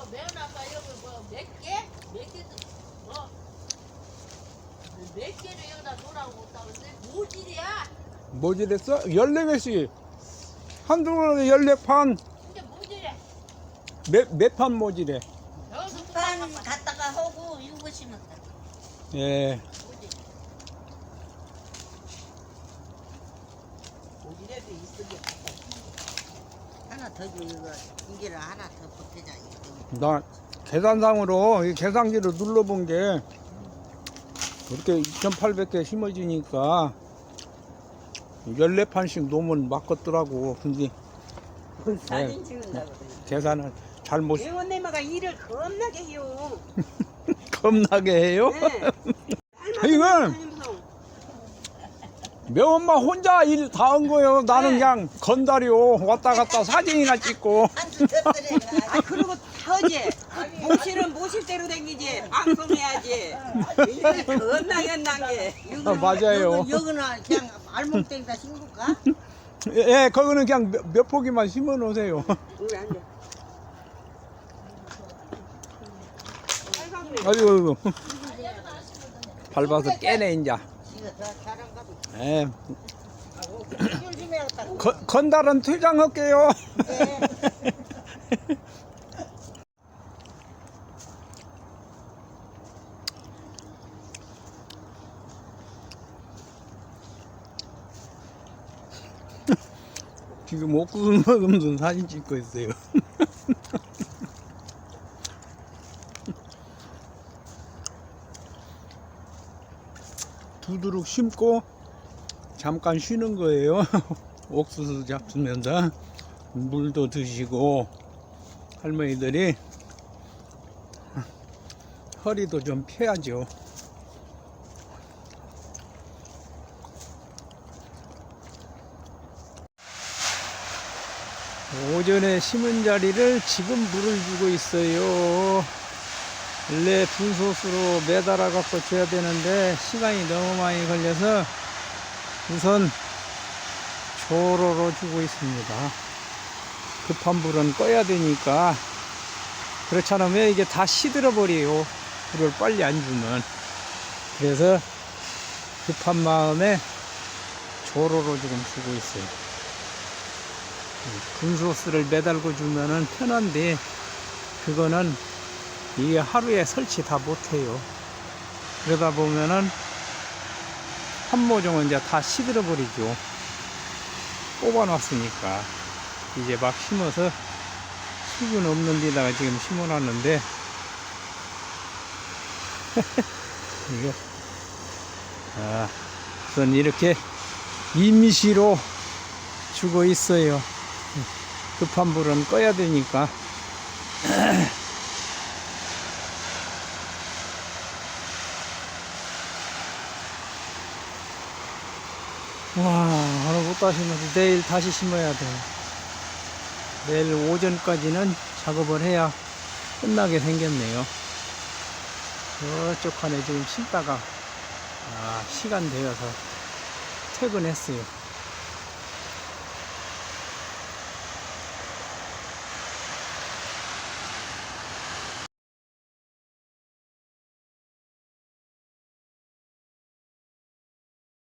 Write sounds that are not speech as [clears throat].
뭐 매운아까 여기 뭐몇 개? 몇 개? 뭐? 몇 개를 여기다 놓으라고 못하고? 모질이야? 뭐지랬어? 14개씩. 한두 번에 14판, 근데 모질이야. 몇, 몇판 모지래. 여기서 반 갖다가 하고 이거 심었다. 예. 모지래도 있으게 하나 더 줘, 이거. 이게를 하나 더 보태자. 나 계산상으로 이 계산기를 눌러본 게 그렇게 2,800개 심어지니까 14판씩 놓으면 맞겠더라고. 근데 사진 찍는다고. 계산을 잘못 예원내마가 일을 겁나게 해요. [laughs] 겁나게 해요. 네. [laughs] 이건 매엄마 혼자 일 다 한 거예요. 나는 네. 그냥 건달이요. 왔다 갔다 사진이나 찍고. 한두 겹들에 아 그리고 터지. 모실은 모실 대로 댕기지. 방송해야지. 일을 겁나게 한단 게. 아, 맞아요. 여기나 그냥 알몸땡다 심을까? 예, 거기는 그냥 몇, 몇 포기만 심어 놓으세요. 아이고, 아이고. 밟아서 깨네, 인자. 예. 조심해야겠다. 건- 건달은 퇴장할게요. 네. [laughs] 지금 옥구슬 먹으면서 사진 찍고 있어요. [laughs] 두두룩 심고 잠깐 쉬는 거예요. [laughs] 옥수수 잡수면서 물도 드시고 할머니들이 허리도 좀 펴야죠. 오전에 심은 자리를 지금 물을 주고 있어요. 원래 분소수로 매달아 갖고 줘야 되는데 시간이 너무 많이 걸려서 우선 조로로 주고 있습니다. 급한 불은 꺼야 되니까 그렇지 않으면 이게 다 시들어 버려요. 불을 빨리 안 주면. 그래서 급한 마음에 조로로 지금 주고 있어요. 분소스를 매달고 주면은 편한데 그거는 이 하루에 설치 다 못해요. 그러다 보면은 한 모종은 이제 다 시들어 버리죠. 뽑아놨으니까 이제 막 심어서 수분 없는 데다가 지금 심어놨는데 [laughs] 이게 아, 우선 이렇게 임시로 주고 있어요. 급한 불은 꺼야 되니까. [clears throat] 와, 오늘 못 다시 심어서 내일 다시 심어야 돼. 내일 오전까지는 작업을 해야 끝나게 생겼네요. 저쪽 칸에 지금 심다가, 아, 시간 되어서 퇴근했어요.